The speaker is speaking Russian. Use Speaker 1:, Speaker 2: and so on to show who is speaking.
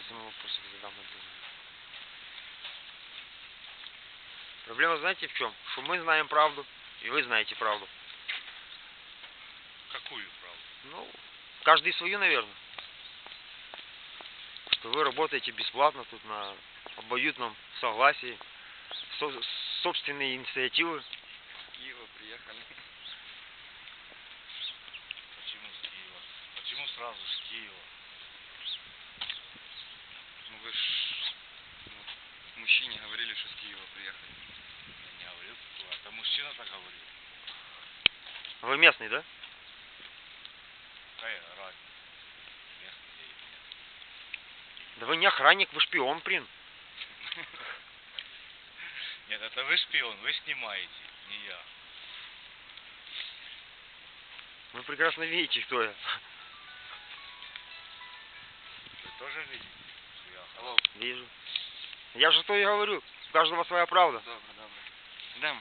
Speaker 1: этому вопросу задам. Проблема знаете в чем? Что мы знаем правду, и вы знаете правду.
Speaker 2: Какую правду?
Speaker 1: Ну, каждый свою, наверное. Что вы работаете бесплатно тут на обоюдном согласии, со- собственные инициативы.
Speaker 3: С Киева приехали.
Speaker 2: Почему с Киева? Почему сразу с Киева?
Speaker 3: Ну вы ж ну, мужчине говорили, что с Киева приехали.
Speaker 2: Я не говорил. Это мужчина так говорил.
Speaker 1: Вы местный, да?
Speaker 2: Какая разница? Местный или нет?
Speaker 1: Да вы не охранник, вы шпион, блин.
Speaker 2: Нет, это вы шпион, вы снимаете, не я.
Speaker 1: Вы прекрасно видите, кто я.
Speaker 2: Вы тоже видите, что я
Speaker 1: Вижу. Я же что и говорю. У каждого своя правда.
Speaker 3: добре, добре. Йдемо.